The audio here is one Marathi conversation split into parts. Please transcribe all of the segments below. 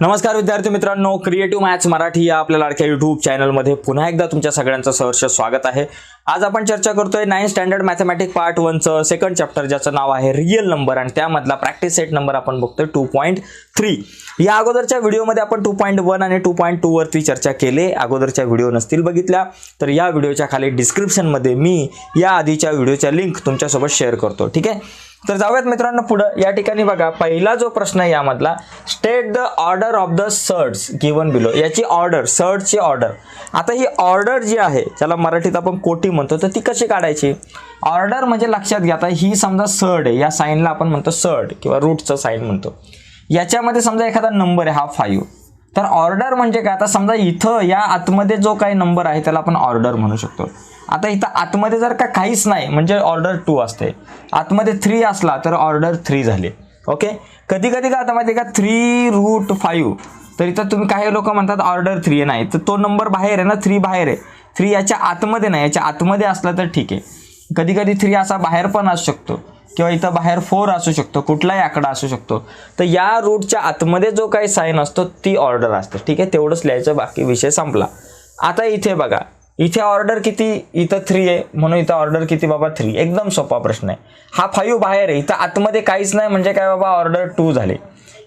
नमस्कार विद्यार्थी मित्रांनो क्रिएटिव्ह मॅथ्स मराठी या आपल्या लाडक्या युट्यूब चॅनलमध्ये पुन्हा एकदा तुमच्या सगळ्यांचं सहर्ष स्वागत आहे. आज आपण चर्चा करतोय नाईन स्टँडर्ड मॅथमॅटिक पार्ट वनचं सेकंड चॅप्टर ज्याचं नाव आहे रिअल नंबर आणि त्यामधला प्रॅक्टिस सेट नंबर आपण बघतोय टू पॉईंट थ्री या अगोदरच्या व्हिडिओमध्ये आपण टू पॉईंट वन आणि टू पॉईंट टू वरती चर्चा केली. अगोदरच्या व्हिडिओ नसतील बघितल्या तर या व्हिडिओच्या खाली डिस्क्रिप्शनमध्ये मी या आधीच्या व्हिडिओच्या लिंक तुमच्यासोबत शेअर करतो. ठीक आहे? तर जाऊयात मित्रांनो पुढं. या ठिकाणी बघा पहिला जो प्रश्न आहे यामधला state the order of the surds given below याची ऑर्डर सर्टची ऑर्डर आता ही ऑर्डर जी आहे ज्याला मराठीत आपण कोटी म्हणतो तर ती कशी काढायची? ऑर्डर म्हणजे लक्षात घ्या आता ही समजा सर्ड आहे. या साईनला आपण म्हणतो सर्ड किंवा रूटचं साईन म्हणतो. याच्यामध्ये समजा एखादा नंबर आहे हा फाईव्ह तर ऑर्डर म्हणजे काय? आता समजा इथं या आतमध्ये जो काही नंबर आहे त्याला आपण ऑर्डर म्हणू शकतो. आता इथं आतमध्ये जर का काहीच नाही म्हणजे ऑर्डर टू असते आतमध्ये थ्री असला तर ऑर्डर थ्री झाली. ओके कधी कधी का आता माहिती आहे का? थ्री रूट फाईव्ह तर इथं तुम्ही काही लोक म्हणतात ऑर्डर थ्री नाही. तर तो नंबर बाहेर आहे ना थ्री बाहेर आहे. थ्री याच्या आतमध्ये नाही. याच्या आतमध्ये असला तर ठीक आहे. कधी कधी थ्री असा बाहेर पण असू शकतो. किंवा इथं बाहेर फोर असू शकतो कुठलाही आकडा असू शकतो तर या रूटच्या आतमध्ये जो काही साईन असतो ती ऑर्डर असते. ठीक आहे? तेवढंच लिहायचं बाकी विषय संपला. आता इथे बघा इथे ऑर्डर किती? इथं थ्री आहे. म्हणून इथं ऑर्डर किती बाबा? थ्री एकदम सोपा प्रश्न आहे. हा फाईव्ह बाहेर आहे. इथं आतमध्ये काहीच नाही म्हणजे काय बाबा? ऑर्डर टू झाले.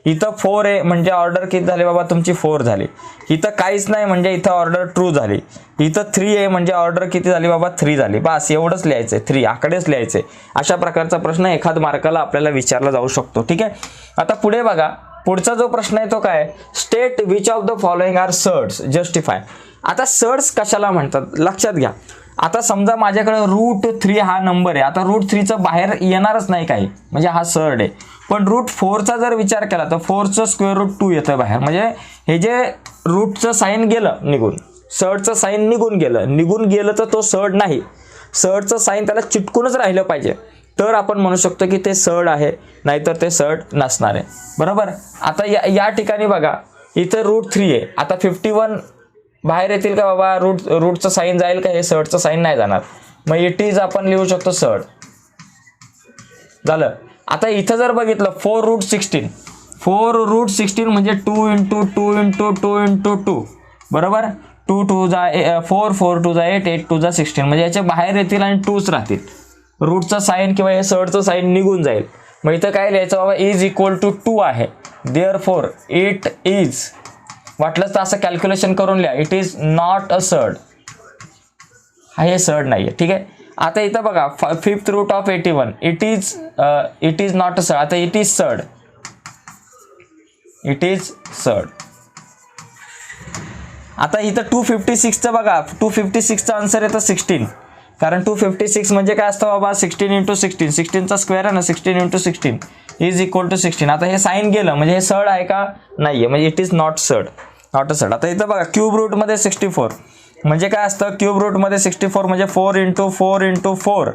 इथं फोर आहे म्हणजे ऑर्डर किती झाली बाबा? तुमची फोर झाली. इथं काहीच नाही म्हणजे इथं ऑर्डर ट्रू झाली. इथं थ्री आहे म्हणजे ऑर्डर किती झाली बाबा? थ्री झाली. बस एवढंच लिहायचं आहे थ्री आकडेच लिहायचे अशा प्रकारचा प्रश्न एखाद मार्काला आपल्याला विचारला जाऊ शकतो ठीक आहे? आता पुढे बघा. पुढचा जो प्रश्न आहे तो काय? State which of the following are surds justify आता सर्ट्स कशाला म्हणतात? लक्षात घ्या. आता समजा माझ्याकडे रूट थ्री हा नंबर आहे. आता रूट थ्रीचं बाहेर येणारच नाही काही. म्हणजे हा सर्ड आहे. पण रूट फोरचा जर विचार केला तर फोरचं स्क्वेअर रूट टू येतं बाहेर. म्हणजे हे जे रूटचं साईन गेलं निघून सडचं साईन निघून गेलं निघून गेलं तर तो सर्ड नाही. सर्डचं साईन त्याला चिटकूनच राहिलं पाहिजे. तर आपण म्हणू शकतो की ते सर्ड आहे नाहीतर ते सर्ड नसणार आहे. बरोबर? आता या या ठिकाणी बघा इथं रूट थ्री आहे. आता फिफ्टी वन बाहेर येतील का बाबा? रूट रूटचं साईन जाईल का? हे सडचं साईन नाही जाणार. मग इट इज आपण लिहू शकतो सर्ड झालं? आता इथं जर बघितलं four root sixteen four root sixteen म्हणजे two into two into two into two बरोबर? टू टू जा फोर फोर टू जा एट एट टू जा सिक्स्टीन म्हणजे याच्या बाहेर येतील आणि टूच राहतील. रूटचं साईन किंवा हे सर्डचं साईन निघून जाईल. मग इथं काय लिहायचं बाबा? इज इक्वल टू टू आहे. देअर फोर इट इज वाटलंच तर असं कॅल्क्युलेशन करून लिहा. It is not a surd हा हे सर्ड नाही आहे ठीक आहे? आता इथं बघा fifth root of eighty one it is it is not a surd आता it is surd it is surd आता इथं टू फिफ्टी सिक्सचं बघा. टू फिफ्टी सिक्सचं आन्सर येतं सिक्स्टीन कारण टू फिफ्टी सिक्स म्हणजे काय असतं बाबा? सिक्स्टीन इंटू सिक्स्टीन सिक्स्टीनचा स्क्वेअर आहे ना sixteen into sixteen is equal to sixteen आता हे साईन गेलं म्हणजे हे सड आहे का? नाही आहे म्हणजे it is not surd not a surd आता इथं बघा क्यूब रूटमध्ये सिक्स्टी फोर म्हणजे काय असतं? क्यूब रूटमध्ये सिक्स्टी फोर म्हणजे four into four into four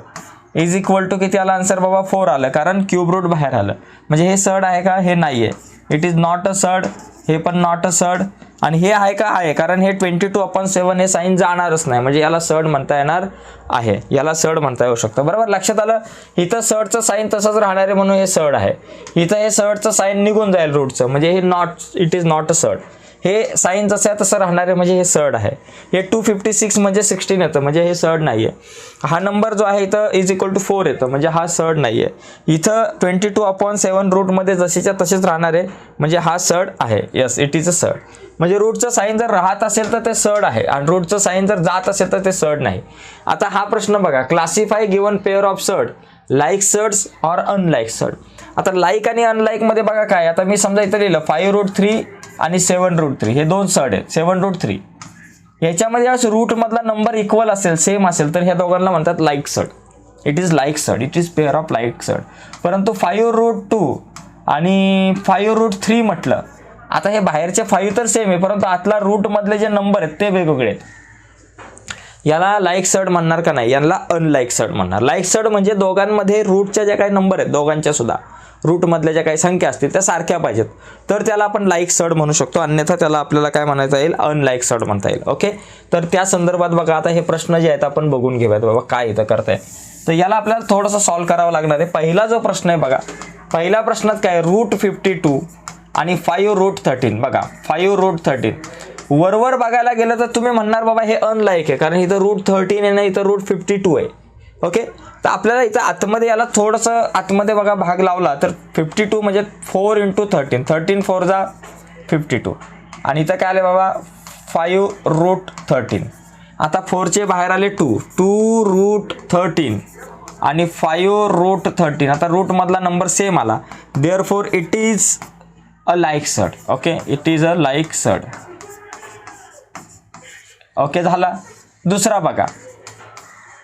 is equal to किती आलं? आन्सर बाबा फोर आलं. कारण क्यूब रूट बाहेर आलं. म्हणजे हे सड आहे का? हे नाही आहे it is not a surd हे पण नॉट अ सड आणि हे आहे का? आहे. कारण हे ट्वेंटी टू अपॉन सेवन हे साईन जाणारच नाही. म्हणजे याला सड म्हणता येणार आहे. याला सड म्हणता येऊ शकतं. बरोबर? लक्षात आलं? इथं सडचं साईन तसंच राहणार आहे म्हणून हे सड आहे. इथं हे सडचं साईन निघून जाईल रूटचं म्हणजे हे not it is not a surd हे साईन जसं आहे तसं राहणार आहे म्हणजे हे सर्ड आहे. हे टू फिफ्टी सिक्स म्हणजे सिक्स्टीन येतं म्हणजे हे सर्ड नाही आहे हा नंबर जो आहे इथं इज इक्वल टू फोर येतं म्हणजे हा सर्ड नाही आहे इथं ट्वेंटी टू अपॉन सेवन रूटमध्ये जशीच्या तसेच राहणार आहे म्हणजे हा सर्ड आहे. Yes it is a surd म्हणजे रूटचं साईन जर राहत असेल तर ते सर्ड आहे आणि रूटचं साईन जर जात असेल तर ते सर्ड नाही. आता हा प्रश्न बघा classify given pair of surd like surds or unlike surd आता लाईक आणि अनलाईकमध्ये बघा काय आता मी समजा इथं लिहिलं फाईव्ह रूट थ्री आणि सेवन रूट थ्री हे दोन सड आहेत. सेवन रूट थ्री याच्यामध्ये आज रूटमधला नंबर इक्वल असेल सेम असेल तर ह्या दोघांना म्हणतात like surd it is like surd it is pair of like surd परंतु फाईव्ह रूट टू आणि फाईव्ह रूट थ्री म्हटलं आता हे बाहेरचे फाईव्ह तर सेम आहे परंतु आतला रूटमधले जे नंबर आहेत ते वेगवेगळे आहेत. याला लाईक सड म्हणणार का नाही? यांना अनलाईक सड म्हणणार. लाईक सड म्हणजे दोघांमध्ये रूटच्या ज्या काही नंबर आहेत दोघांच्या सुद्धा. रूटमधल्या ज्या काही संख्या असतील त्या सारख्या पाहिजेत. तर त्याला आपण लाईक सड म्हणू शकतो. अन्यथा त्याला आपल्याला काय म्हणायचं येईल? अनलाईक सड म्हणता येईल. ओके तर त्या संदर्भात बघा आता हे प्रश्न जे आहेत आपण बघून घेऊयात बाबा काय इथं करताय. तर याला आपल्याला थोडंसं सॉल्व्ह करावं लागणार आहे. पहिला जो प्रश्न आहे बघा पहिल्या प्रश्नात काय? रूट फिफ्टी टू आणि फाईव्ह रूट थर्टीन बघा फाईव्ह रूट थर्टीन वरवर बघायला गेलं तर तुम्ही म्हणणार बाबा हे अनलाईक आहे कारण इथं रूट थर्टीन आहे ना इथं रूट फिफ्टी टू आहे. ओके? तर आपल्याला इथं आतमध्ये याला थोडंसं आतमध्ये बघा भाग लावला तर फिफ्टी टू म्हणजे four into thirteen thirteen four जा फिफ्टी टू आणि इथं काय आले बाबा? फाईव्ह रूट थर्टीन आता फोरचे बाहेर आले टू टू रूट थर्टीन आणि फाईव्ह रूट थर्टीन आता रूटमधला नंबर सेम आला. Therefore it is a like surd okay? It is a like surd okay झाला. दुसरा बघा.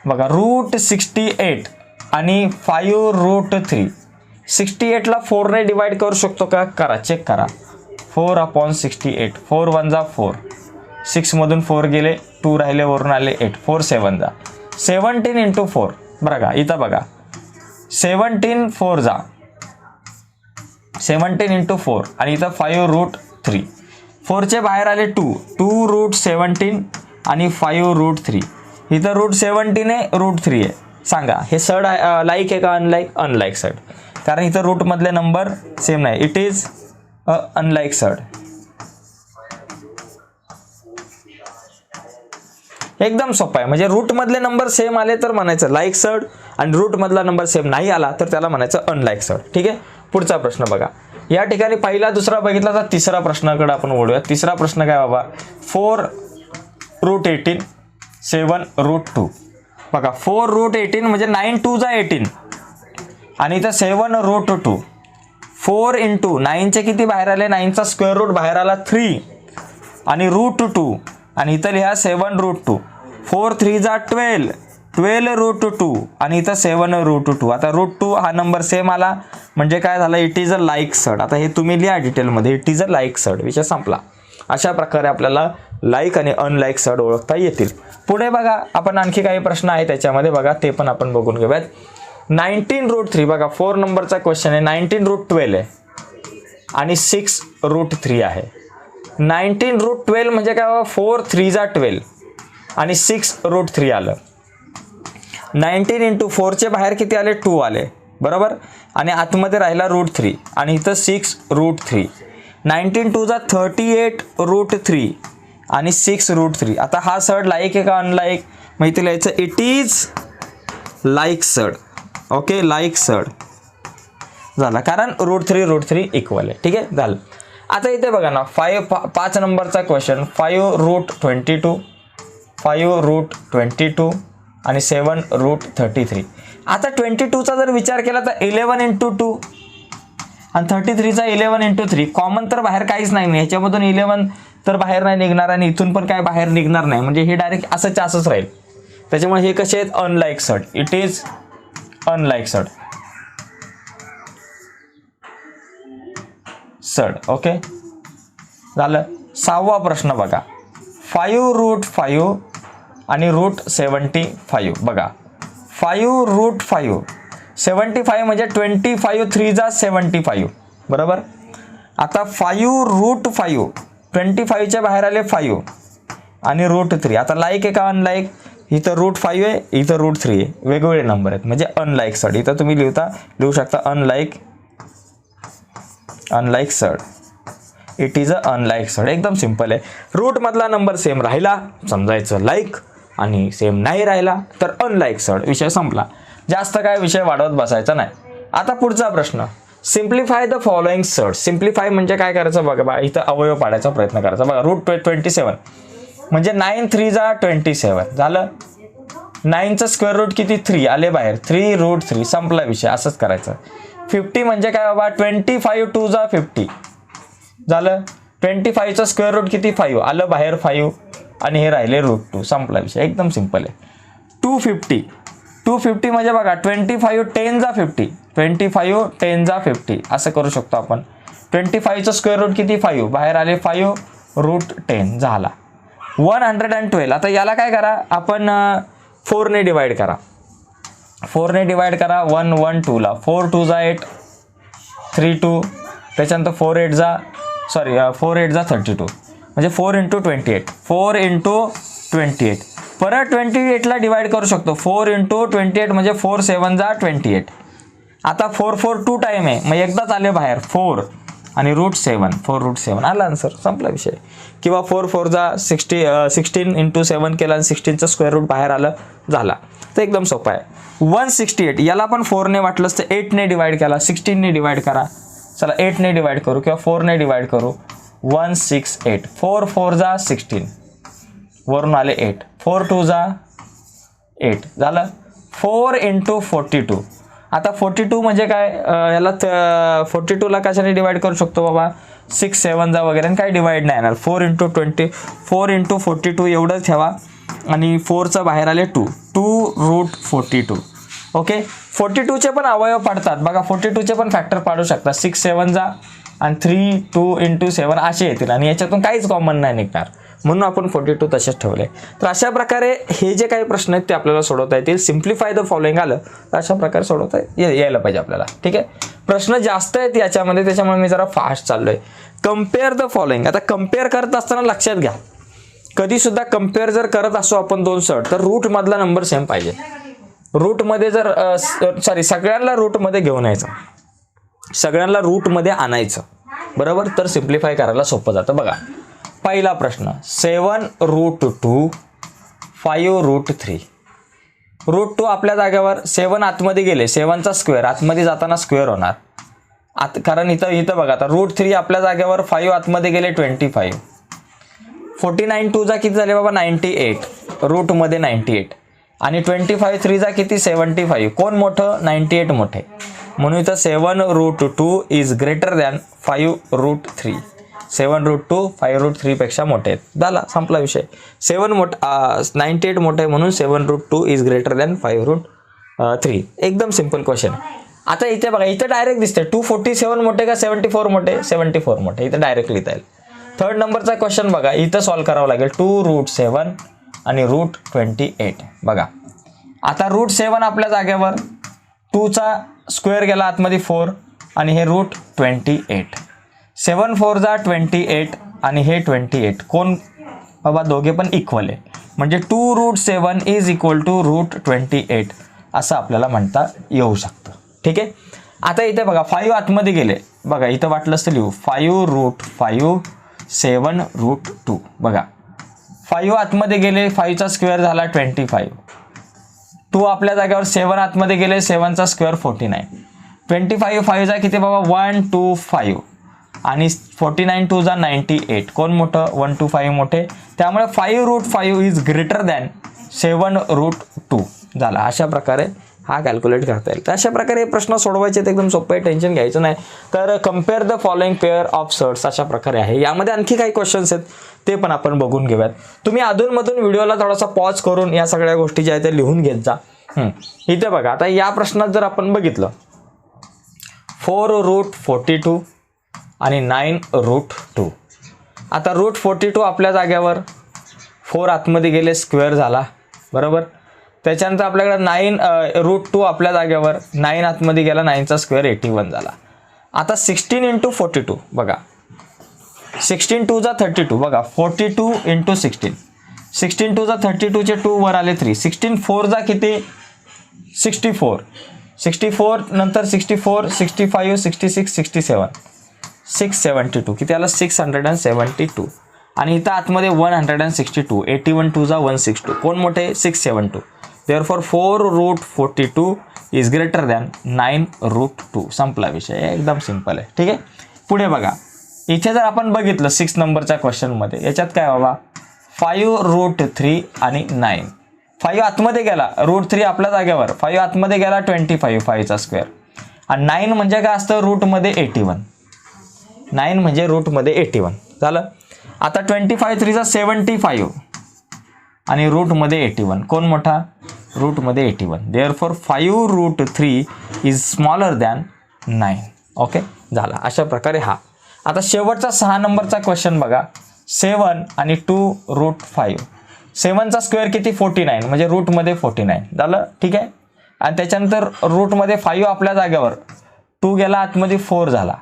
बघा रूट सिक्स्टी एट आणि फाईव्ह रूट थ्री सिक्स्टी एटला फोरने डिवाईड करू शकतो का? करा चेक करा. Four upon sixty eight four one जा फोर सिक्समधून फोर गेले टू राहिले वरून आले एट फोर सेवन जा. सेवन्टीन इंटू फोर बरं का इथं बघा. सेवन्टीन फोर जा. सेवन्टीन इंटू फोर आणि इथं फाईव्ह रूट थ्री फोरचे बाहेर आले टू टू रूट सेवन्टीन आणि फाईव्ह रूट थ्री इथं रूट सेवन्टीन आहे रूट थ्री आहे. सांगा हे सड लाईक आहे का अनलाईक अनलाईक सड कारण इथं रूटमधले नंबर सेम नाही. It is a unlike surd एकदम सोपं आहे. म्हणजे रूटमधले नंबर सेम आले तर म्हणायचं लाईक सड आणि रूटमधला नंबर सेम नाही आला तर त्याला म्हणायचं अनलाईक सड ठीक आहे? पुढचा प्रश्न बघा. या ठिकाणी पहिला दुसरा बघितला तर तिसरा प्रश्नाकडे आपण वळूया. तिसरा प्रश्न काय बाबा? Four root eighteen seven root two. बघा फोर रूट एटीन म्हणजे नाईन टू जा एटीन. आणि इथं seven root two. Four into नाईनचे किती बाहेर आले? नाईनचा स्क्वेअर रूट बाहेर आला थ्री. आणि रूट टू. आणि इथं लिहा seven root two. Four three जा ट्वेल्व ट्वेल्व रूट टू. आणि इथं सेवन रूट टू. आता रूट टू हा नंबर सेम आला. म्हणजे काय झालं? इट इज अ लाईक सड आता हे तुम्ही लिहा डिटेलमध्ये इट इज अ लाईक सड विषय संपला. अशा प्रकारे आपल्याला लाईक आणि अनलाईक सड ओळखता येतील. पुढे बघा आपण आणखी काही प्रश्न आहे त्याच्यामध्ये बघा ते पण आपण बघून घेऊयात. नाईन्टीन रूट थ्री बघा फोर नंबरचा क्वेश्चन आहे. नाईन्टीन रूट ट्वेल्व आहे. आणि सिक्स रूट थ्री आहे. नाईन्टीन रूट ट्वेल्व म्हणजे काय बाबा? फोर थ्री जा ट्वेल्व आणि सिक्स रूट थ्री आलं. नाईन्टीन इंटू फोरचे बाहेर किती आले? टू आले. बरोबर? आणि आतमध्ये राहिला रूट थ्री आणि इथं six root three nineteen two जा थर्टी एट रूट थ्री आणि सिक्स रूट थ्री आता हा सड लाईक आहे का अनलाईक माहिती लिहायचं it is like surd okay like surd झाला. कारण root three root three equal आहे. ठीक आहे? झालं. आता इथे बघा ना फाईव्ह पा पाच नंबरचा question five root twenty two five root twenty two आणि सेवन रूट थर्टी थ्री आता ट्वेंटी टूचा जर विचार केला तर इलेवन इंटू टू आणि थर्टी थ्रीचा इलेवन इंटू थ्री कॉमन तर बाहेर काहीच नाही. ह्याच्यामधून इलेवन तर बाहेर नाही निघणार आणि इथून पण काय बाहेर निघणार नाही. म्हणजे हे डायरेक्ट असंच असंच राहील. त्याच्यामुळे हे कसे आहेत? अनलाईक सट इट इज अनलाईक सट सड ओके झालं. सहावा प्रश्न बघा. फायू रूट फायू आणि रूट सेवन्टी फायू बघा. Five root five seventy five म्हणजे ट्वेंटी फाईव्ह थ्री जा सेवन्टी फायू बरोबर? आता फायू रूट फायू ट्वेंटी फाईव्हच्या बाहेर आले फाईव्ह आणि रूट थ्री आता लाईक आहे का अनलाईक इथं रूट फाईव्ह आहे इथं रूट थ्री आहे. वेगवेगळे नंबर आहेत. म्हणजे अनलाईक सड इथं तुम्ही लिहिता लिहू शकता unlike unlike surd it is a unlike surd एकदम सिंपल आहे. रूटमधला नंबर सेम राहिला. समजायचं लाईक आणि सेम नाही राहिला तर अनलाईक सड विषय संपला. जास्त काय विषय वाढवत बसायचा नाही. आता पुढचा प्रश्न. Simplify the following surds simplify म्हणजे काय करायचं बघा बा इथं अवयव पाडायचा प्रयत्न करायचा. बघा रूट ट्वे ट्वेंटी सेवन म्हणजे नाईन थ्री जा ट्वेंटी सेवन झालं नाईनचं स्क्वेअर रूट किती? थ्री आले बाहेर. थ्री रूट थ्री संपला विषय. असंच करायचं. फिफ्टी म्हणजे काय बाबा? ट्वेंटी फाईव्ह टू जा फिफ्टी झालं? ट्वेंटी फाईव्हचं स्क्वेअर रूट किती? फाईव्ह आलं बाहेर फाईव्ह आणि हे राहिले रूट टू संपला विषय. एकदम सिंपल आहे. टू फिफ्टी टू फिफ्टी म्हणजे बघा ट्वेंटी फाईव्ह टेन जा फिफ्टी ट्वेंटी फाईव्ह टेन जा फिफ्टी असं करू शकतो आपण. ट्वेंटी फाईव्हचं स्क्वेअर रूट किती? फाईव्ह. बाहेर आले फाईव्ह रूट टेन झाला. One hundred and twelve. आता याला काय करा? आपण फोरने डिवाईड करा. फोरने डिवाईड करा. वन वन टूला फोर टू जा एट थ्री टू त्याच्यानंतर फोर एट जा सॉरी फोर एट जा थर्टी टू म्हणजे four into twenty eight four into twenty eight परत ट्वेंटी एटला डिवाइड करू शकतो. फोर इंटू ट्वेंटी एट म्हणजे फोर सेवन जा ट्वेंटी एट आता फोर फोर टू टाईम आहे. मग एकदाच आले बाहेर. फोर आणि root seven four root seven आला आन्सर संपला विषय. किंवा फोर फोरचा सिक्स्टी सिक्स्टीन इंटू सेवन केला आणि सिक्स्टीनचं स्क्वेअर रूट बाहेर आलं झाला. तर एकदम सोपं आहे. वन सिक्स्टी एट याला पण फोरने वाटलंच तर एटने डिवाईड केला सिक्स्टीनने डिवाईड करा. चला एटने डिवाईड करू किंवा फोरने डिवाईड करू. One six eight four four जा सिक्स्टीन वरून आले एट फोर टू जा एट झालं? फोर इंटू फोर्टी टू आता फोर्टी टू म्हणजे काय? याला फोर्टी टूला कशाने डिवाईड करू शकतो बाबा? सिक्स सेवन जा वगैरे आणि काही डिवाईड नाही येणार. Four into twenty four into forty two एवढंच ठेवा. आणि फोरचं बाहेर आले two two root forty two okay forty टूचे पण अवयव पाडतात. बघा फोर्टी टूचे पण फॅक्टर पाडू शकतात सिक्स सेवन जा आणि थ्री टू इंटू सेवन असे येतील. आणि याच्यातून काहीच कॉमन नाही निघणार. म्हणून आपण फोर्टी टू तसेच ठेवले. तर अशा प्रकारे हे जे काही प्रश्न आहेत ते आपल्याला सोडवता येतील. सिम्प्लिफाय द फॉलोइंग आलं तर अशा प्रकारे सोडवता यायला पाहिजे आपल्याला. ठीक आहे? प्रश्न जास्त आहेत याच्यामध्ये त्याच्यामुळे मी जरा फास्ट चाललोय. कंपेअर द फॉलोइंग आता कंपेअर करत असताना लक्षात घ्या. कधीसुद्धा कंपेअर जर करत असो आपण दोन सर्ट तर रूटमधला नंबर सेम पाहिजे. रूटमध्ये जर सॉरी सगळ्यांना रूटमध्ये घेऊन यायचं. सगळ्यांना रूटमध्ये आणायचं. बरोबर? तर सिम्प्लिफाय करायला सोपं जातं. बघा. पहिला प्रश्न seven root two five root three root two आपल्या जागेवर सेवन आतमध्ये गेले सेवनचा स्क्वेअर आतमध्ये जाताना स्क्वेअर होणार. आत कारण इथं इथं बघा आता रूट थ्री आपल्या जागेवर फाईव्ह आतमध्ये गेले ट्वेंटी फाईव्ह फोर्टी नाईन टूचा किती झाले बाबा? नाईन्टी एट रूटमध्ये नाईन्टी एट आणि ट्वेंटी फाईव्ह थ्रीचा किती? सेवन्टी फाईव्ह कोण मोठं? नाईन्टी एट मोठे. म्हणून इथं seven root two is greater than five root three seven root two five root थ्रीपेक्षा मोठे आहेत. झाला संपला विषय. सेवन मोठ नाईन्टी एट मोठे आहे म्हणून seven root two is greater than five root three. एकदम सिंपल क्वेश्चन आता इथे बघा इथं डायरेक्ट दिसते टू फोर्टी सेवन मोठे का सेवन्टी फोर मोठे? सेवन्टी फोर मोठे. इथं डायरेक्ट लिहिता येईल. थर्ड नंबरचा क्वेश्चन बघा इथं सॉल्व्ह करावं लागेल. टू रूट सेवन आणि रूट ट्वेंटी एट. बघा. आता रूट सेवन आपल्या जागेवर टूचा स्क्वेअर गेला आतमध्ये फोर आणि हे root twenty eight. Seven four जा ट्वेंटी एट आणि हे ट्वेंटी एट. कोण? बाबा दोघे पण इक्वल आहे. म्हणजे two root seven is equal to root twenty eight असं आपल्याला म्हणता येऊ शकतं. ठीक आहे? आता इथे बघा फाईव्ह आतमध्ये गेले. बघा इथं वाटलंच तर लिहू. Five root five seven root two बघा. फाईव्ह आतमध्ये गेले फाईव्हचा स्क्वेअर झाला ट्वेंटी फाईव्ह टू आपल्या जागेवर सेवन आतमध्ये गेले सेवनचा square forty nine twenty five फाईव्हचा किती बाबा? वन टू फाईव्ह आणि फोर्टी नाईन टू जा नाईन्टी एट. कोण मोठं? वन टू फाईव्ह मोठे. त्यामुळे five root five is greater than seven root two झाला. अशा प्रकारे हा कॅल्क्युलेट करता येईल. तर अशा प्रकारे हे प्रश्न सोडवायचे एकदम सोपे आहे. टेन्शन घ्यायचं नाही. तर compare the following pair of surds अशा प्रकारे आहे. यामध्ये आणखी काही क्वेश्चन्स आहेत. ते पण आपण बघून घेऊयात. तुम्ही अधूनमधून व्हिडिओला थोडासा पॉज करून या सगळ्या गोष्टी ज्या आहेत त्या लिहून घेत जा. इथे बघा. आता या प्रश्नात जर आपण बघितलं फोर रूट फोर्टी टू आणि नाईन रूट टू आता रूट फोर्टी टू आपल्या जागेवर फोर आतमध्ये गेले स्क्वेअर झाला. बरोबर? त्याच्यानंतर आपल्याकडे नाईन रूट टू आपल्या जागेवर नाईन आतमध्ये गेला नाईनचा स्क्वेअर एटी वन झाला. आता सिक्स्टीन इंटू फोर्टी टू बघा. सिक्स्टीन टूचा थर्टी टू बघा. Forty two into sixteen sixteen टूचा thirty टूचे टू वर आले थ्री सिक्स्टीन फोरचा किती? सिक्स्टी फोर सिक्स्टी फोर नंतर sixty four sixty five sixty six sixty seven six seventy two किती आला? Six hundred and seventy two आणि इथं आतमध्ये one hundred and sixty two eighty one टूचा one six two कोण मोठे? Six seven two therefore four root forty two is greater than nine root two संपला विषय. एकदम सिंपल आहे. ठीक आहे? पुढे बघा. इथे जर आपण बघितलं सिक्स नंबरच्या क्वेश्चनमध्ये याच्यात काय बाबा? फाईव्ह रूट थ्री आणि नाईन फाईव्ह आतमध्ये गेला. रूट थ्री आपल्या जागेवर. फाईव्ह आतमध्ये गेला ट्वेंटी फाईव्ह फाईव्हचा स्क्वेअर आणि नाईन म्हणजे काय असतं? रूटमध्ये एटी वन नाईन म्हणजे रूटमध्ये एटी वन झालं? आता ट्वेंटी फाईव्ह थ्रीचा सेवन्टी फाईव्ह आणि रूटमध्ये एटी वन कोण मोठा? रूटमध्ये eighty one therefore five root three is smaller than nine okay झाला. अशा प्रकारे हा. आता शेवटचा सहा नंबरचा क्वेश्चन बघा. सेवन आणि टू रूट फाईव्ह सेवनचा स्क्वेअर किती? फोर्टी नाईन म्हणजे रूटमध्ये फोर्टी नाईन झालं? ठीक आहे? आणि त्याच्यानंतर रूटमध्ये फाईव्ह आपल्या जाग्यावर टू गेला आतमध्ये फोर झाला.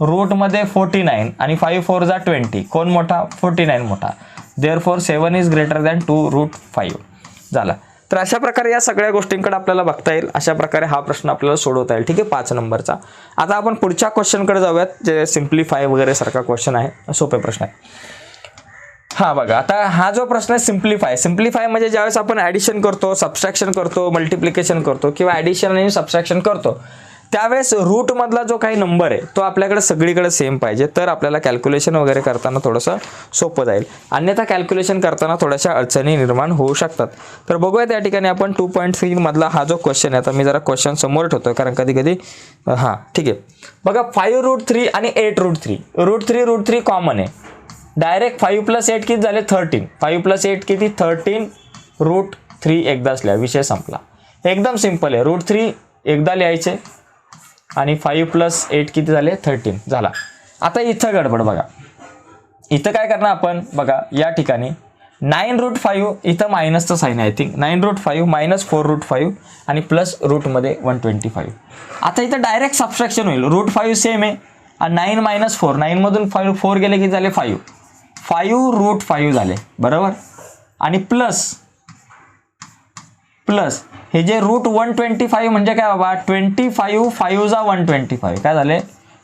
रूटमध्ये फोर्टी नाईन आणि फाईव्ह फोर जा ट्वेंटी. कोण मोठा? फोर्टी नाईन मोठा. Therefore seven is greater than two root five झाला. तर अशा प्रकारे या सगळ्या गोष्टींकडे आपल्याला बघता येईल. अशा प्रकारे हा प्रश्न आपल्याला सोडवता येईल. ठीक आहे? पाच नंबरचा. आता आपण पुढच्या क्वेश्चनकडे जाऊयात जे सिम्प्लिफाय वगैरे सारखा क्वेश्चन आहे. सोपे प्रश्न आहे हा बघा. आता हा जो प्रश्न आहे सिम्प्लिफाय सिम्प्लिफाय म्हणजे ज्यावेळेस आपण ॲडिशन करतो सबस्ट्रॅक्शन करतो मल्टिप्लिकेशन करतो किंवा ॲडिशन आणि सबस्ट्रॅक्शन करतो. त्यावेळेस रूटमधला जो काही नंबर आहे तो आपल्याकडे सगळीकडे सेम पाहिजे. तर आपल्याला कॅल्क्युलेशन वगैरे करताना थोडंसं सोपं जाईल. अन्यथा कॅल्क्युलेशन करताना थोड्याशा अडचणी निर्माण होऊ शकतात. तर बघूया त्या ठिकाणी आपण टू पॉईंट थ्रीमधला हा जो क्वेश्चन आहे आता मी जरा क्वेश्चन समोर ठेवतो कारण कधी कधी हां ठीक आहे. बघा फाईव्ह रूट थ्री आणि eight root three root three root three common आहे. डायरेक्ट फाईव्ह प्लस एट किती झाले? थर्टीन फाईव्ह प्लस एट किती? थर्टीन रूट थ्री एकदा असल्या विषय संपला. एकदम सिंपल आहे. रूट थ्री एकदा लिहायचे. आणि फाईव्ह प्लस एट किती झाले? थर्टीन झाला. आता इथं गडबड बघा. इथं काय करणार आपण? बघा या ठिकाणी नाईन रूट फाईव्ह इथं मायनसचं sign I think nine root five minus four root five आणि प्लस रूटमध्ये वन ट्वेंटी फाईव्ह आता इथं डायरेक्ट सबस्ट्रॅक्शन होईल. रूट फाईव्ह सेम आहे. आणि नाईन मायनस फोर नाईनमधून फाईव्ह फोर गेले की झाले फाईव्ह फाईव्ह रूट फाईव्ह झाले. बरोबर? आणि प्लस प्लस हे जे रूट वन ट्वेंटी फाईव्ह म्हणजे काय बाबा? ट्वेंटी फाईव्ह फाईव्ह जा वन ट्वेंटी फाईव्ह काय झाले?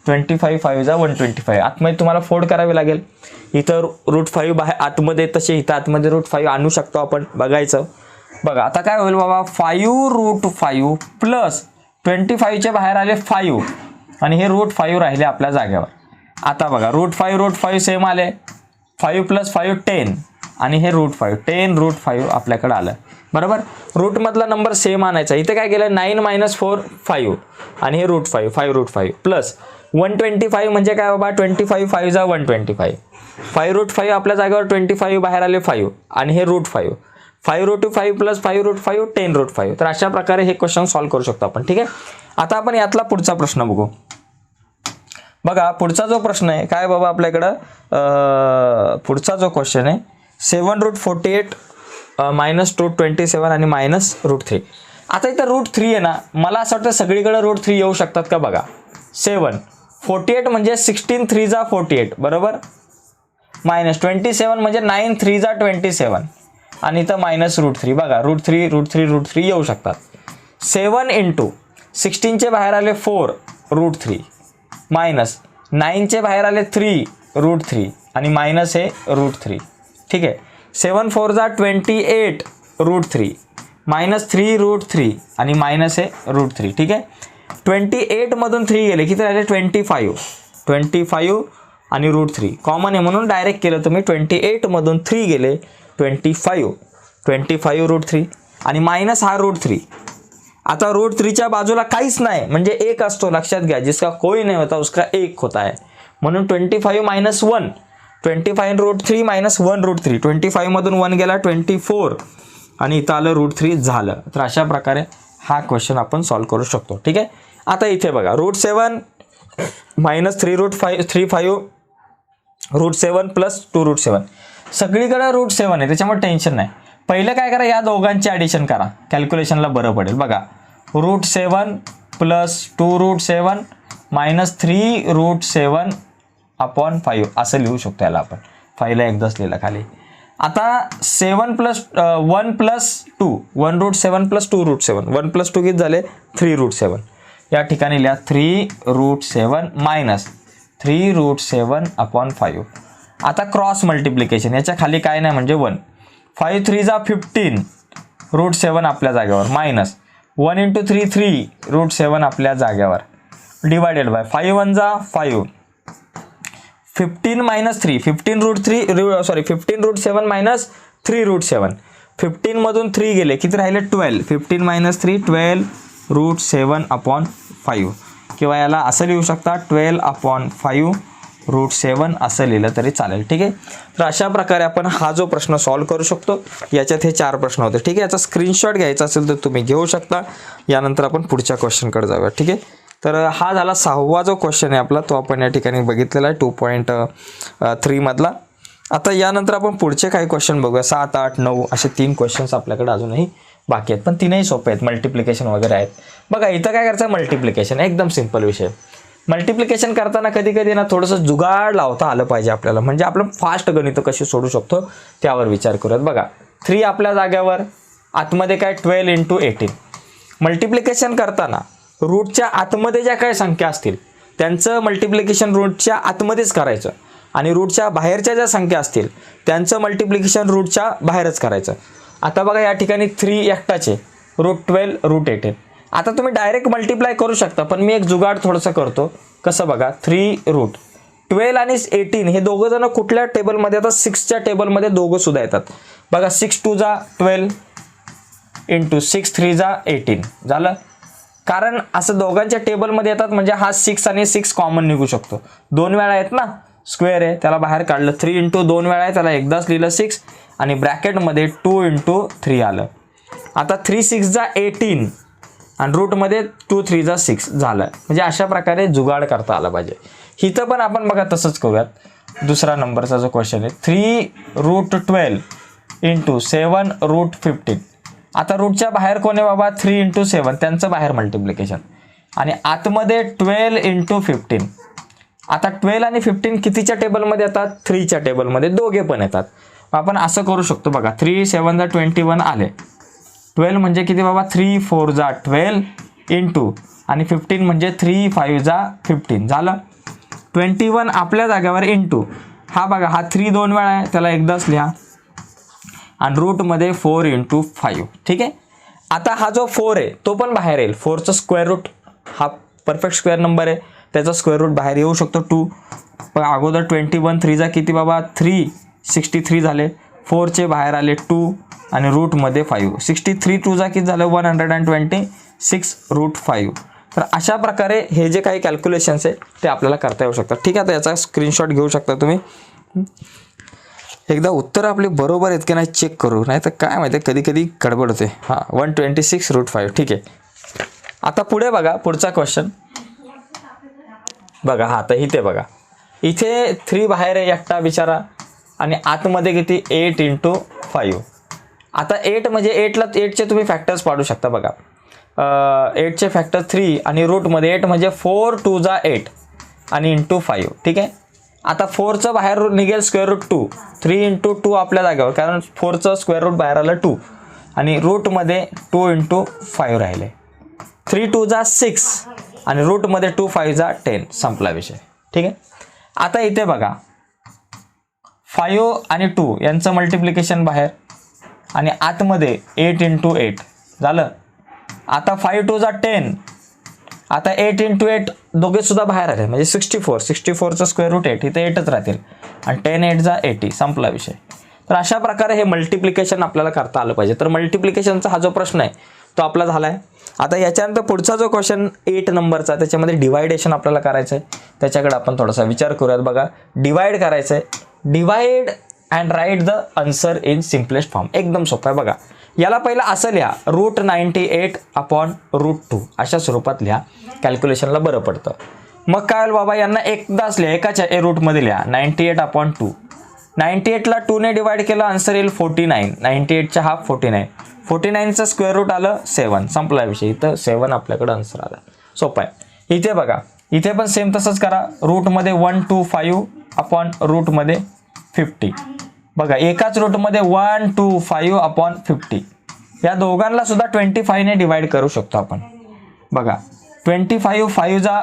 ट्वेंटी फाईव्ह फाईव्ह जा वन ट्वेंटी फाईव्ह आतमध्ये तुम्हाला फोड करावी लागेल. इथं रूट फाईव्ह बाहेर आतमध्ये तसे इथं आतमध्ये रूट फाईव्ह आणू शकतो आपण. बघायचं. बघा आता काय होईल बाबा? Five root five plus twenty फाईव्हच्या बाहेर आले फाईव्ह आणि हे रूट फाईव्ह राहिले आपल्या जागेवर. आता बघा root five root five same आले. फाईव्ह प्लस फाईव्ह टेन आणि हे root five ten root five आपल्याकडे आलं. बरोबर? रूटमधला नंबर सेम आणायचा. इथे काय केलं? नाईन मायनस फोर फाईव्ह आणि हे root five five root five plus one twenty five म्हणजे काय बाबा? ट्वेंटी फाईव्ह फाईव्ह जा one twenty five five root five आपल्या जागेवर ट्वेंटी फाईव्ह बाहेर आले फाईव्ह आणि हे root five five root five plus five root five ten root five तर अशा प्रकारे हे क्वेश्चन सॉल्व्ह करू शकतो आपण. ठीक आहे? आता आपण यातला पुढचा प्रश्न बघू. बघा पुढचा जो प्रश्न आहे काय बाबा आपल्याकडं? पुढचा जो क्वेश्चन आहे seven root forty eight minus root twenty seven आणि मायनस रूट थ्री. आता इथं रूट थ्री आहे ना मला असं वाटतं सगळीकडे रूट थ्री येऊ शकतात का बघा? सेवन. फोर्टी एट म्हणजे सिक्स्टीन थ्री जा फोर्टी एट बरोबर? मायनस ट्वेंटी सेवन म्हणजे नाईन थ्री जा ट्वेंटी सेवन. आणि इथं मायनस रूट थ्री बघा root three root three root three येऊ शकतात. सेवन इंटू सिक्स्टीनचे बाहेर आले फोर रूट थ्री. मायनस नाईनचे बाहेर आले थ्री रूट थ्री. आणि मायनस हे रूट थ्री. ठीक आहे. सेवन फोर जा twenty eight root three minus three root three आणि मायनस हे रूट थ्री ठीक आहे? ट्वेंटी एटमधून थ्री गेले. किती राहिले? ट्वेंटी फाईव्ह ट्वेंटी फाईव्ह आणि रूट थ्री कॉमन आहे म्हणून डायरेक्ट केलं तुम्ही. ट्वेंटी एटमधून थ्री गेले. Twenty five twenty five root three आणि मायनस हा रूट थ्री आता रूट थ्रीच्या बाजूला काहीच नाही. म्हणजे एक असतो. लक्षात घ्या. जिसका कोई नाही होता उसका एक होता है म्हणून twenty five minus one twenty five root three minus one root three twenty फाईव्हमधून one गेला ट्वेंटी फोर आणि इथं आलं रूट थ्री झालं. तर अशा प्रकारे हा क्वेश्चन आपण सॉल्व्ह करू शकतो. ठीक आहे? आता इथे बघा. Root seven minus three root five three five root seven plus two root seven सगळीकडे रूट सेवन आहे. त्याच्यामुळे टेन्शन नाही. पहिलं काय करा? या दोघांची ॲडिशन करा. कॅल्क्युलेशनला बरं पडेल. बघा. Root seven plus two root seven minus three root seven upon five असं लिहू शकतो याला आपण. फाईव्हला एकदाच लिहिलं खाली. आता seven plus one plus two one root seven plus two root seven one plus two किती झाले? थ्री रूट सेवन या ठिकाणी लिहा three root seven minus three root seven upon five आता क्रॉस मल्टिप्लिकेशन याच्या खाली काय नाही म्हणजे वन फाईव्ह थ्री जा फिफ्टीन रूट सेवन आपल्या जागेवर. Minus one into three three root seven आपल्या जागेवर. डिवायडेड बाय फाईव्ह वन जा five fifteen minus three fifteen root three sorry fifteen root seven minus three root seven फिफ्टीनमधून three गेले. किती राहिले? Twelve fifteen minus three twelve root seven upon five किंवा याला असं लिहू शकता twelve upon five root seven असं लिहिलं तरी चालेल. ठीक आहे? तर अशा प्रकारे आपण हा जो प्रश्न सॉल्व करू शकतो याच्यात हे चार प्रश्न होते. ठीक आहे? याचा स्क्रीनशॉट घ्यायचा असेल तर तुम्ही घेऊ शकता. यानंतर आपण पुढच्या क्वेश्चनकडे जाऊया ठीक आहे? तर हा झाला सहावा जो क्वेश्चन आहे आपला तो आपण या ठिकाणी बघितलेला आहे टू पॉईंट थ्रीमधला आता यानंतर आपण पुढचे काही क्वेश्चन बघूया. सात आठ नऊ असे तीन क्वेश्चन्स आपल्याकडे अजूनही बाकी आहेत. पण तीनही सोपे आहेत. मल्टिप्लिकेशन वगैरे आहेत. बघा इथं काय करायचं? मल्टिप्लिकेशन एकदम सिंपल विषय. मल्टिप्लिकेशन करताना कधी कधी ना थोडंसं जुगाड लावता आलं पाहिजे आपल्याला. म्हणजे आपण फास्ट गणितं कशी सोडू शकतो त्यावर विचार करूयात. बघा थ्री आपल्या जाग्यावर आतमध्ये काय? ट्वेल्व इंटू एटीन मल्टिप्लिकेशन करताना रूटच्या आतमध्ये ज्या काही संख्या असतील त्यांचं मल्टिप्लिकेशन रूटच्या आतमध्येच करायचं. आणि रूटच्या बाहेरच्या ज्या संख्या असतील त्यांचं मल्टिप्लिकेशन रूटच्या बाहेरच करायचं. आता बघा या ठिकाणी थ्री एकटाचे रूट ट्वेल्व रूट एटेन आता तुम्ही डायरेक्ट मल्टिप्लाय करू शकता पण मी एक जुगाड थोडंसं करतो. कसं बघा थ्री रूट ट्वेल्व आणि एटीन हे दोघं जण कुठल्या टेबलमध्ये आता सिक्सच्या टेबलमध्ये दोघं सुद्धा येतात. बघा सिक्स टू जा ट्वेल्व इंटू सिक्स थ्री जा एटीन झालं? कारण असं दोघांच्या टेबलमध्ये येतात म्हणजे हा सिक्स आणि सिक्स कॉमन निघू शकतो. दोन वेळा आहेत ना स्क्वेअर आहे त्याला बाहेर काढलं थ्री इंटू दोन वेळा आहे त्याला एकदाच लिहिलं सिक्स आणि ब्रॅकेटमध्ये टू इंटू थ्री आलं. आता थ्री सिक्सचा एटीन आणि रूटमध्ये टू थ्रीचा सिक्स झालं. म्हणजे अशा प्रकारे जुगाड करता आला पाहिजे. इथं पण आपण बघा तसंच करूयात. दुसरा नंबरचा जो क्वेश्चन आहे three root twelve into seven root fifteen आता रूटच्या बाहेर कोण आहे बाबा? थ्री इंटू सेवन त्यांचं बाहेर मल्टिप्लिकेशन आणि आतमध्ये ट्वेल्व इंटू फिफ्टीन आता ट्वेल्व आणि फिफ्टीन कितीच्या टेबलमध्ये येतात? थ्रीच्या टेबलमध्ये दोघे पण येतात. आपण असं करू शकतो बघा. थ्री सेवन जा ट्वेंटी वन आले. ट्वेल्व म्हणजे किती बाबा? थ्री फोर जा ट्वेल्व इंटू आणि फिफ्टीन म्हणजे थ्री फाईव्ह जा फिफ्टीन झालं? ट्वेंटी वन आपल्या जागेवर इंटू हा बघा हा थ्री दोन वेळा आहे. त्याला एकदाच लिहा. आणि रूटमध्ये फोर इंटू फाईव्ह ठीक आहे? आता हा जो फोर आहे तो पण बाहेर येईल. फोरचा स्क्वेअर रूट हा परफेक्ट स्क्वेअर नंबर आहे. त्याचा स्क्वेअर रूट बाहेर येऊ शकतो टू पण अगोदर ट्वेंटी वन थ्रीचा किती बाबा? थ्री सिक्स्टी थ्री झाले फोरचे बाहेर आले टू आणि रूटमध्ये फाईव्ह सिक्स्टी थ्री टूचा किती झालं? One hundred and twenty six root five तर अशा प्रकारे हे जे काही कॅल्क्युलेशन्स आहे ते आपल्याला करता येऊ शकतात. ठीक आहे? तर याचा स्क्रीनशॉट घेऊ शकता तुम्ही. एकदा उत्तर आपले बरोबर आहेत की नाही चेक करू. नाही तर काय माहिती आहे कधी कधी गडबड होते. हां one twenty six root five ठीक आहे. आता पुढे बघा पुढचा क्वेश्चन बघा हा तर इथे बघा. इथे थ्री बाहेर आहे एकटा विचारा आणि आतमध्ये किती? एट इंटू फाईव्ह आता एट म्हणजे एटला एटचे तुम्ही फॅक्टर्स पाडू शकता बघा. एटचे फॅक्टर थ्री आणि रूटमध्ये एट म्हणजे फोर टू जा एट आणि इंटू फाईव्ह ठीक आहे? आता फोरचं बाहेर निघेल square root two three into two आपल्या जागेवर कारण फोरचं स्क्वेअर रूट बाहेर आलं टू आणि रूटमध्ये टू इंटू फाईव्ह राहिले. थ्री टू जा सिक्स आणि रूटमध्ये टू फाईव्ह जा टेन संपला विषय. ठीक आहे? आता इथे बघा. फाईव्ह आणि टू यांचं मल्टिप्लिकेशन बाहेर. आणि आतमध्ये एट इंटू एट झालं? आता फाईव्ह टू जा टेन आता एट इंटू एट दोघे सुद्धा बाहेर आले. म्हणजे सिक्स्टी फोर सिक्स्टी फोरचं स्क्वेअर रूट एट इथे एटच राहतील. आणि टेन एट जा एटी संपला विषय. तर अशा प्रकारे हे मल्टिप्लिकेशन आपल्याला करता आलं पाहिजे. तर मल्टिप्लिकेशनचा हा जो प्रश्न आहे तो आपला झाला आहे आता याच्यानंतर पुढचा जो क्वेश्चन एट नंबरचा त्याच्यामध्ये डिवायडेशन आपल्याला करायचं आहे त्याच्याकडे आपण थोडासा विचार करूयात बघा. डिवाईड करायचं आहे divide and write the answer in simplest form एकदम सोपं आहे बघा. याला पहिलं असं लिहा root ninety eight upon root two अशा स्वरूपात लिहा. कॅल्क्युलेशनला बरं पडतं. मग काय होईल बाबा? यांना एकदाच लिहा एकाच्या ए रूटमध्ये लिहा ninety eight upon two ninety एटला टूने डिवाइड केलं आन्सर येईल फोर्टी नाईन नाईन्टी एटच्या हाफ फोर्टी नाईन फोर्टी नाईनचं स्क्वेअर रूट आलं सेवन संपला विषय. इथं सेवन आपल्याकडं आन्सर आला. सोपं आहे. इथे बघा. इथे पण सेम तसंच करा. रूटमध्ये वन टू फाईव्ह अपॉन रूटमध्ये फिफ्टी बघा एकाच रूटमध्ये one two five upon fifty या दोघांना सुद्धा ट्वेंटी फाईव्हने डिवाइड करू शकतो आपण. बघा ट्वेंटी फाईव्ह फाईव्ह जा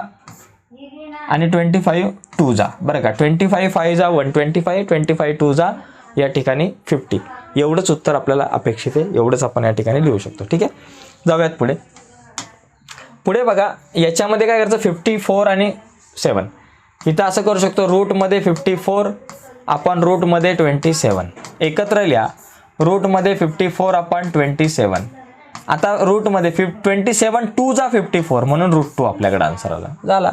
आणि ट्वेंटी फाईव्ह टू जा. बरं का ट्वेंटी फाईव्ह फाईव्ह जा one twenty five twenty five two जा या ठिकाणी फिफ्टी एवढंच उत्तर आपल्याला अपेक्षित आहे एवढंच आपण या ठिकाणी लिहू शकतो ठीक आहे? जाऊयात पुढे. पुढे बघा याच्यामध्ये काय करायचं? फिफ्टी फोर आणि सेवन इथं असं करू शकतो रूटमध्ये फिफ्टी फोर आपण रूटमध्ये ट्वेंटी सेवन एकत्र लिहा. रूटमध्ये फिफ्टी फोर आपण ट्वेंटी सेवन आता रूटमध्ये फिफ ट्वेंटी सेवन टू जा फिफ्टी फोर म्हणून रूट टू आपल्याकडे आन्सर आला. झाला.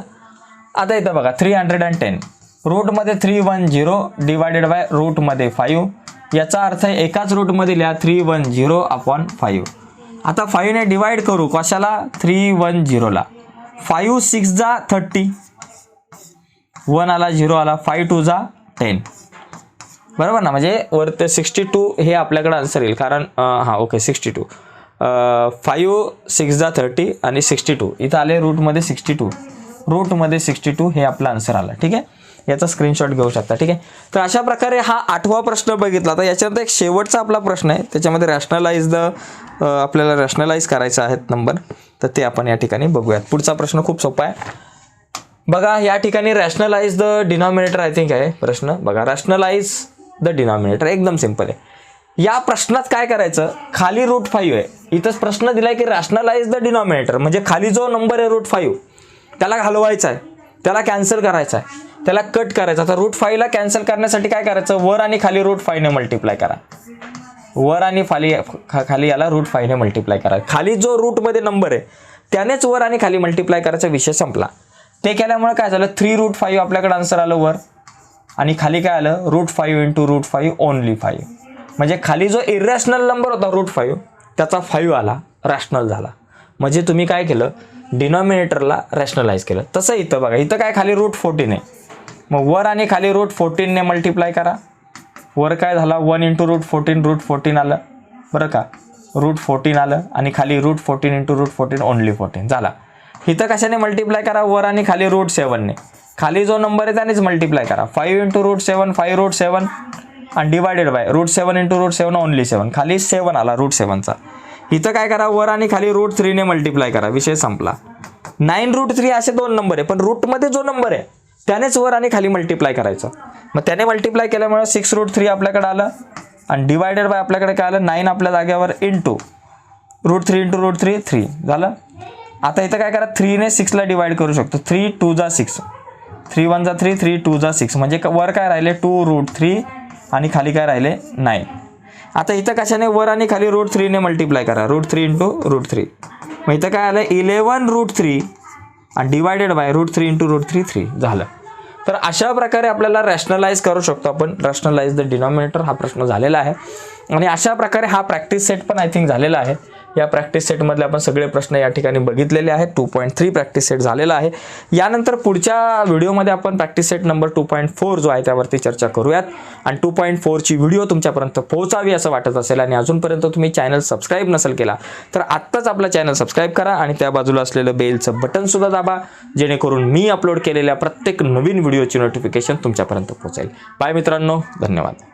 आता इथं बघा three hundred and ten रूटमध्ये three one zero divided by रूटमध्ये five याचा अर्थ आहे एकाच रूटमध्ये लिहा three one zero upon five आता फाईव्हने डिवाइड करू कशाला? थ्री वन झिरोला फाईव्ह सिक्स जा थर्टी वन आला झिरो आला फाईव्ह टू जा टेन बरोबर ना? म्हणजे वर ते सिक्स्टी टू हे आपल्याकडे आन्सर येईल. कारण हां okay sixty two five six जा थर्टी आणि सिक्स्टी टू इथं आले रूटमध्ये सिक्स्टी टू रूटमध्ये सिक्स्टी टू हे आपलं आन्सर आलं. ठीक आहे? याचा स्क्रीनशॉट घेऊ शकता. ठीक आहे? तर अशा प्रकारे हा आठवा प्रश्न बघितला. तर याच्यानंतर एक शेवटचा आपला प्रश्न आहे. त्याच्यामध्ये रॅशनलाइज द आपल्याला रॅशनलाइज करायचं आहेत नंबर तर ते आपण या ठिकाणी बघूयात. पुढचा प्रश्न खूप सोपा आहे. बघा या ठिकाणी rationalise the denominator I think आहे प्रश्न. बघा रॅशनलाइज द डिनॉमिनेटर एकदम सिंपल आहे. या प्रश्नात काय करायचं? खाली रूट फाईव्ह आहे. इथंच प्रश्न दिलाय की रॅशनलाइज द डिनॉमिनेटर म्हणजे खाली जो नंबर आहे रूट फाईव्ह त्याला हलवायचा आहे. त्याला कॅन्सल करायचा आहे. त्याला कट करायचा तर रूट फाईव्हला कॅन्सल करण्यासाठी काय करायचं? वर आणि खाली रूट फाईव्हने मल्टिप्लाय करा. वर आणि खाली खाली याला रूट फाईव्हने मल्टिप्लाय करा. खाली जो रूटमध्ये नंबर आहे त्यानेच वर आणि खाली मल्टिप्लाय करायचा विषय संपला. ते केल्यामुळे काय झालं? थ्री रूट फाईव्ह आपल्याकडे आन्सर आलं वर. आणि खाली काय आलं? Root five into root five only five म्हणजे खाली जो इरॅशनल नंबर होता रूट फाईव्ह त्याचा फाईव्ह आला रॅशनल झाला. म्हणजे तुम्ही काय केलं? डिनॉमिनेटरला रॅशनलाइज केलं. तसं इथं बघा इथं काय खाली रूट फोर्टीन आहे. मग वर आणि खाली रूट फोर्टीनने मल्टिप्लाय करा. वर काय झाला? One into root fourteen root fourteen आलं. बरं का? रूट फोर्टीन आलं आणि खाली root fourteen into root fourteen only fourteen झाला. इथं कशाने मल्टिप्लाय करा? वर आणि खाली रूट सेवनने खाली जो नंबर आहे त्यानेच मल्टिप्लाय करा. Five into root seven five root seven आणि divided by root seven into root seven only seven खाली सेवन आला रूट सेवनचा इथं काय करा वर आणि खाली रूट थ्रीने मल्टिप्लाय करा. विषय संपला. नाईन रूट थ्री असे दोन नंबर आहे पण रूटमध्ये जो नंबर आहे त्यानेच वर आणि खाली मल्टिप्लाय करायचं. मग त्याने मल्टिप्लाय केल्यामुळे सिक्स रूट थ्री आपल्याकडे आलं आणि डिवायडेड बाय आपल्याकडे काय आलं नाईन आपल्या जागेवर into root three into root three three झालं? आता इथं काय करा थ्रीने सिक्सला डिवाईड करू शकतो. थ्री टू जा सिक्स थ्री वन जा थ्री थ्री टू जा सिक्स. म्हणजे वर काय राहिले? टू रूट थ्री आणि खाली काय राहिले? नाईन. आता इथं कशाने वर आणि खाली रूट थ्रीने मल्टिप्लाय करा? Root three into root three. मग इथं काय आलं? इलेवन रूट थ्री आणि divided by root three into root three three. झालं. तर अशा प्रकारे आपल्याला रॅशनलाइज करू शकतो आपण. रॅशनलाइज द डिनॉमिनेटर हा प्रश्न झालेला आहे. आणि अशा प्रकारे हा प्रॅक्टिस सेट पण आय थिंक झालेला आहे. या प्रॅक्टिस सेटमधले आपण सगळे प्रश्न या ठिकाणी बघितलेले आहेत. Two point three practice set झालेला आहे. यानंतर पुढच्या व्हिडिओमध्ये आपण practice set number two point four जो आहे त्यावरती चर्चा करूयात. आणि टू पॉईंट फोरची व्हिडिओ तुमच्यापर्यंत पोहोचावी असं वाटत असेल आणि अजूनपर्यंत तुम्ही चॅनल सबस्क्राईब नसेल केला तर आत्ताच आपला चॅनल सबस्क्राईब करा आणि त्या बाजूला असलेलं बेलचं बटनसुद्धा दाबा जेणेकरून मी अपलोड केलेल्या प्रत्येक नवीन व्हिडिओची नोटिफिकेशन तुमच्यापर्यंत पोहोचेल. बाय मित्रांनो धन्यवाद.